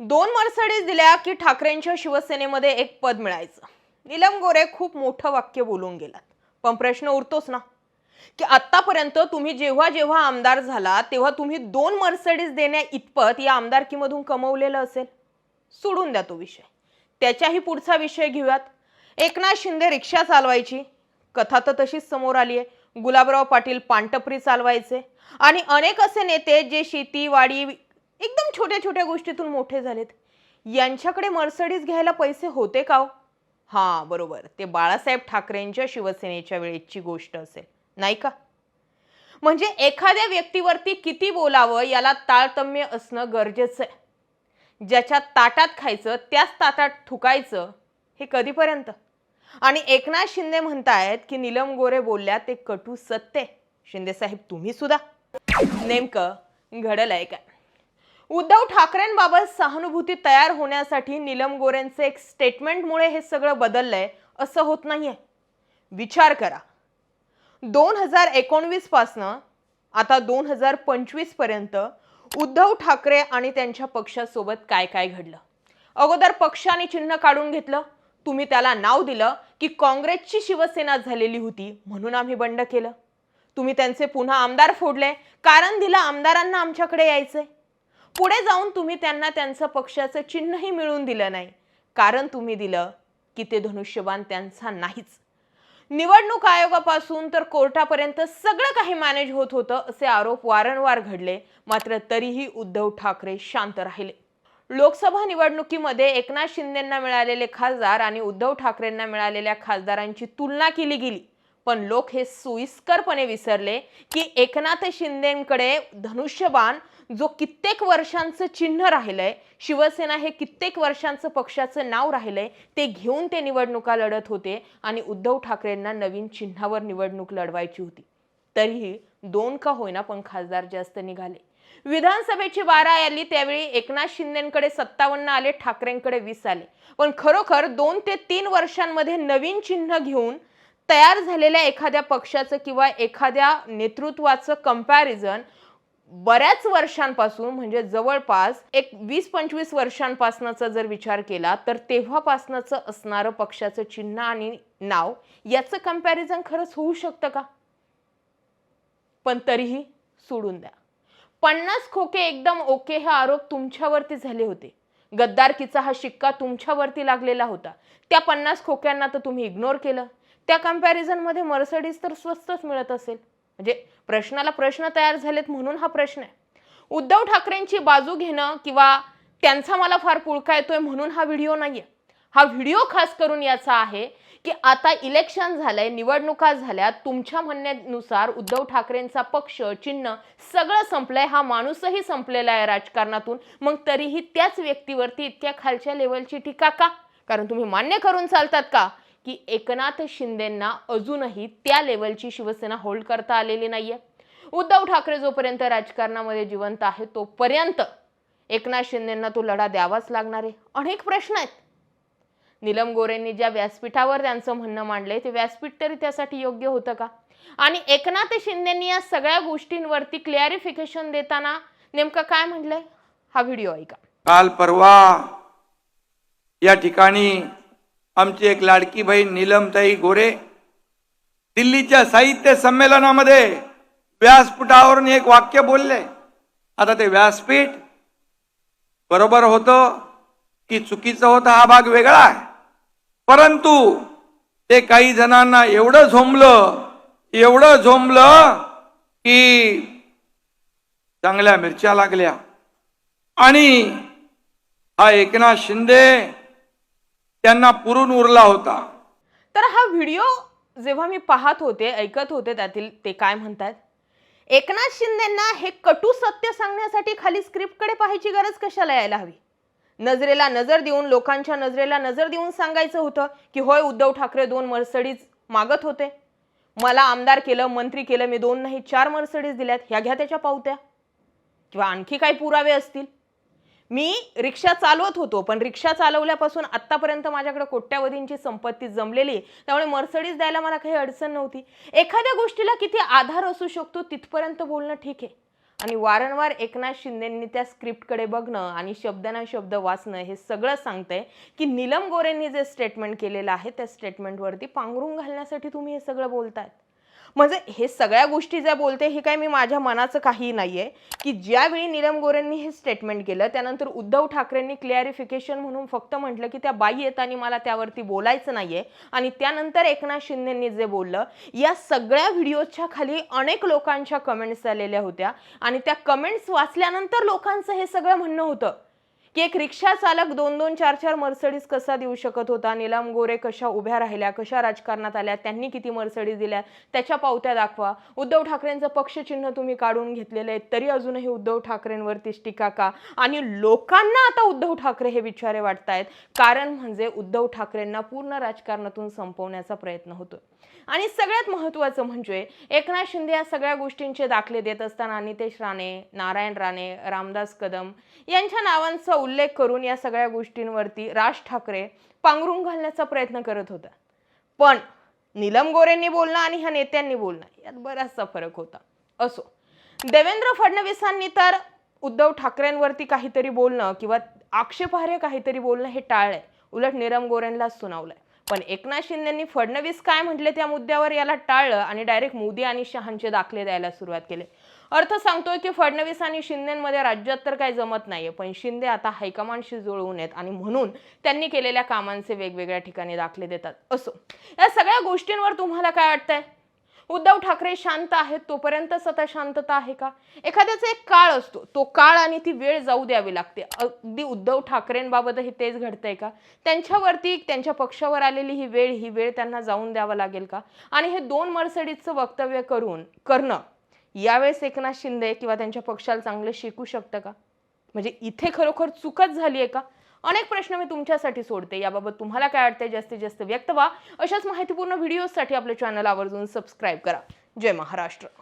दोन मर्सडीज दिल्या की ठाकरेंच्या शिवसेनेमध्ये एक पद मिळायचं. नीलम गोरे खूप मोठं वाक्य बोलून गेलात. पण प्रश्न उरतोच ना. की आतापर्यंत तुम्ही जेव्हा जेव्हा आमदार झाला तेव्हा तुम्ही दोन मर्सडीज देण्या इतपत या आमदारकीमधून कमवलेलं असेल? सोडून द्या तो विषय. त्याच्याही पुढचा विषय घेऊयात. एकनाथ शिंदे रिक्षा चालवायची. कथा तर तशीच समोर आली आहे गुलाबराव पाटील पानटपरी चालवायचे. आणि अनेक असे नेते जे शेतीवाडी एकदम छोट्या छोट्या गोष्टीतून मोठे झालेत. यांच्याकडे मर्सडीज घ्यायला पैसे होते का हो? हां बरोबर. ते बाळासाहेब ठाकरेंच्या शिवसेनेच्या वेळेची गोष्ट असेल. नाही का? म्हणजे एखाद्या व्यक्तीवरती किती बोलावं याला ताळतम्य असणं गरजेचं आहे. ज्याच्या ताटात खायचं त्याच ताटात थुकायचं हे कधीपर्यंत? आणि एकनाथ शिंदे म्हणतायत की नीलम गोरे बोलल्या ते कटू सत्य शिंदेसाहेब शिंदे साहेब तुम्ही सुद्धा. नेमकं घडलंय काय? उद्धव ठाकरेंबाबत सहानुभूती तयार होण्यासाठी नीलम गोरेंचे एक स्टेटमेंटमुळे हे सगळं बदललंय असं होत नाहीये. विचार करा. दोन हजार एकोणवीस पासनं आता दोन हजार पंचवीसपर्यंत उद्धव ठाकरे आणि त्यांच्या पक्षासोबत काय काय घडलं? अगोदर पक्षाने चिन्ह काढून घेतलं. तुम्ही त्याला नाव दिलं की काँग्रेसची शिवसेना झालेली होती म्हणून आम्ही बंड केलं. तुम्ही त्यांचे पुन्हा आमदार फोडले. कारण दिलं आमदारांना आमच्याकडे यायचंय. पुढे जाऊन तुम्ही त्यांना त्यांचं पक्षाचं चिन्हही मिळवून दिलं नाही. कारण तुम्ही दिलं की ते धनुष्यबाण त्यांचा नाहीच. निवडणूक आयोगापासून तर कोर्टापर्यंत सगळं काही मॅनेज होत होतं असे आरोप वारंवार घडले. मात्र तरीही उद्धव ठाकरे शांत राहिले. लोकसभा निवडणुकीमध्ये एकनाथ शिंदेंना मिळालेले खासदार आणि उद्धव ठाकरेंना मिळालेल्या खासदारांची तुलना केली गेली. पण लोक हे सोयीस्करपणे विसरले की एकनाथ शिंदेकडे धनुष्यबाण जो कित्येक वर्षांचं चिन्ह राहिलंय शिवसेना हे कित्येक वर्षांचं पक्षाचं नाव राहिलंय ते घेऊन ते निवडणुका लढत होते आणि उद्धव ठाकरेंना नवीन चिन्हावर निवडणूक लढवायची होती. तरीही दोन का होईना पण खासदार जास्त निघाले. विधानसभेची बारा आली त्यावेळी एकनाथ शिंदेकडे सत्तावन्न आले ठाकरेंकडे वीस आले. पण खरोखर दोन ते तीन वर्षांमध्ये नवीन चिन्ह घेऊन तयार झालेल्या एखाद्या पक्षाचं किंवा एखाद्या नेतृत्वाचं कंपॅरिझन बऱ्याच वर्षांपासून म्हणजे जवळपास एक वीस पंचवीस वर्षांपासनाचा जर विचार केला तर तेव्हापासनाचं असणारं पक्षाचं चिन्ह आणि नाव याचं कंपॅरिझन खरंच होऊ शकतं का? पण तरीही सोडून द्या. पन्नास खोके एकदम ओके हे आरोप तुमच्यावरती झाले होते. गद्दारकीचा हा शिक्का तुमच्यावरती लागलेला होता. त्या पन्नास खोक्यांना तर तुम्ही इग्नोर केलं. त्या कम्पॅरिझनमध्ये मर्सडीज तर स्वस्तच मिळत असेल. म्हणजे प्रश्नाला प्रश्न तयार झालेत म्हणून हा प्रश्न आहे. उद्धव ठाकरेंची बाजू घेणं किंवा त्यांचा मला फार पुळका येतोय म्हणून हा व्हिडिओ नाहीये. हा व्हिडिओ खास करून याचा आहे की आता इलेक्शन झालंय निवडणुका झाल्या तुमच्या म्हणण्यानुसार उद्धव ठाकरेंचा पक्ष चिन्ह सगळं संपलंय. हा माणूसही संपलेला आहे राजकारणातून. मग तरीही त्याच व्यक्तीवरती इतक्या खालच्या लेवलची टीका का? कारण तुम्ही मान्य करून चालतात का? की एकनाथ शिंदेंना अजूनही त्या लेवलची शिवसेना होल्ड करता आलेली नाहीये. उद्धव ठाकरे जोपर्यंत राजकारणामध्ये जिवंत आहे तोपर्यंत एकनाथ शिंदेंना तो लढा द्यावाच लागणार आहे. अनेक प्रश्न आहेत. नीलम गोरेंनी ज्या व्यासपीठावर त्यांचं म्हणणं मांडलंय ते व्यासपीठ तरी त्यासाठी योग्य होतं का? आणि एकनाथ शिंदेंनी या सगळ्या गोष्टींवरती क्लॅरिफिकेशन देताना नेमकं काय म्हटलंय? हा व्हिडिओ ऐका. काल परवा या ठिकाणी आमची एक लाडकी बहीण नीलमताई गोरे दिल्लीच्या साहित्य संमेलनामध्ये व्यासपीठावरून एक वाक्य बोलले. आता ते व्यासपीठ बरोबर होतं की चुकीचं होतं हा भाग वेगळा आहे. परंतु ते काही जणांना एवढं झोंबलं एवढं झोंबलं की चांगल्या मिरच्या लागल्या. आणि हा एकनाथ शिंदे त्यांना पुरून उरला होता. तर हा व्हिडिओ जेव्हा मी पाहत होते ऐकत होते त्यातील ते काय म्हणतात? एकनाथ शिंदेंना हे कटू सत्य सांगण्यासाठी खाली स्क्रिप्टकडे पाहायची गरज कशाला यायला हवी? नजरेला नजर देऊन लोकांच्या नजरेला नजर देऊन सांगायचं होतं की होय उद्धव ठाकरे दोन मर्सडीज मागत होते. मला आमदार केलं मंत्री केलं मी दोन नाही चार मर्सडीज दिल्यात. ह्या घ्या त्याच्या पावत्या. किंवा आणखी काही पुरावे असतील. मी रिक्षा चालवत होतो पण रिक्षा चालवल्यापासून आत्तापर्यंत माझ्याकडे कोट्यावधींची संपत्ती जमलेली आहे. त्यामुळे मर्सडीज द्यायला मला काही अडचण नव्हती. एखाद्या गोष्टीला किती आधार असू शकतो तिथपर्यंत बोलणं ठीक आहे. आणि वारंवार एकनाथ शिंदेंनी त्या स्क्रिप्टकडे बघणं आणि शब्दना शब्द वाचणं हे सगळं सांगतंय की नीलम गोरेंनी जे स्टेटमेंट केलेलं आहे त्या स्टेटमेंटवरती पांघरून घालण्यासाठी तुम्ही हे सगळं बोलतायत. म्हणजे हे सगळ्या गोष्टी ज्या बोलते हे काय मी माझ्या मनाचं काही नाहीये. की ज्यावेळी नीलम गोरेंनी हे स्टेटमेंट केलं त्यानंतर उद्धव ठाकरेंनी क्लॅरिफिकेशन म्हणून फक्त म्हटलं की त्या बाई आहेत आणि मला त्यावरती बोलायचं नाहीये. आणि त्यानंतर एकनाथ शिंदेंनी जे बोललं या सगळ्या व्हिडिओच्या खाली अनेक लोकांच्या कमेंट्स आलेल्या होत्या. आणि त्या कमेंट्स वाचल्यानंतर लोकांचं हे सगळं म्हणणं होतं. की एक रिक्षा चालक दोन दोन चार चार मर्सडीज कसा देऊ शकत होता? निलम गोरे कशा उभ्या राहिल्या? कशा राजकारणात आल्या? त्यांनी किती मर्सडीज दिल्या? त्याच्या पावत्या दाखवा. उद्धव ठाकरेंचं पक्षचिन्ह तुम्ही काढून घेतलेलं आहे तरी अजूनही उद्धव ठाकरेंवरतीच टीका का? आणि लोकांना आता उद्धव ठाकरे हे विचारे वाटतायत. कारण म्हणजे उद्धव ठाकरेंना पूर्ण राजकारणातून संपवण्याचा प्रयत्न होतो आणि सगळ्यात महत्त्वाचं म्हणजे एकनाथ शिंदे या सगळ्या गोष्टींचे दाखले देत असताना नितेश राणे नारायण राणे रामदास कदम यांच्या नावांचा उल्लेख करून या सगळ्या गोष्टींवरती राज ठाकरे पांघरून घालण्याचा प्रयत्न करत होता. पण नीलम गोरेंनी बोलणं आणि ह्या नेत्यांनी बोलणं यात बराचसा फरक होता. असो देवेंद्र फडणवीसांनी तर उद्धव ठाकरेंवरती काहीतरी बोलणं किंवा आक्षेपार्ह काहीतरी बोलणं हे टाळलंय. उलट निरम गोरेंलाच सुनावलंय. पण एकनाथ शिंदेंनी फडणवीस काय म्हटले त्या मुद्द्यावर याला टाळलं आणि डायरेक्ट मोदी आणि शहांचे दाखले द्यायला सुरुवात केली. अर्थ सांगतोय की फडणवीस आणि शिंदेमध्ये राज्यात तर काही जमत नाहीये पण शिंदे आता हायकमांडशी जुळवून येत आणि म्हणून त्यांनी केलेल्या कामांचे वेगवेगळ्या ठिकाणी दाखले देतात. असो या सगळ्या गोष्टींवर तुम्हाला काय वाटतंय? उद्धव ठाकरे शांत आहेत तोपर्यंतच आता शांतता आहे का? एखाद्याचा एक काळ असतो तो काळ आणि ती वेळ जाऊ द्यावी लागते. अगदी उद्धव ठाकरेंबाबतही तेच घडतंय का? त्यांच्यावरती त्यांच्या पक्षावर आलेली ही वेळ ही वेळ त्यांना जाऊन द्यावं लागेल का? आणि हे दोन मर्सडीजचं वक्तव्य करून करणं यावेळेस एकनाथ शिंदे किंवा त्यांच्या पक्षाला चांगलं शिकू शकतं का? म्हणजे इथे खरोखर चुकच झाली आहे का? अनेक प्रश्न मी तुमच्यासाठी सोडते. याबाबत तुम्हाला काय वाटतंय? जास्तीत जास्त व्यक्त व्हा. अशाच माहितीपूर्ण व्हिडिओसाठी आपल्या चॅनल आवर्जून सबस्क्राईब करा. जय महाराष्ट्र.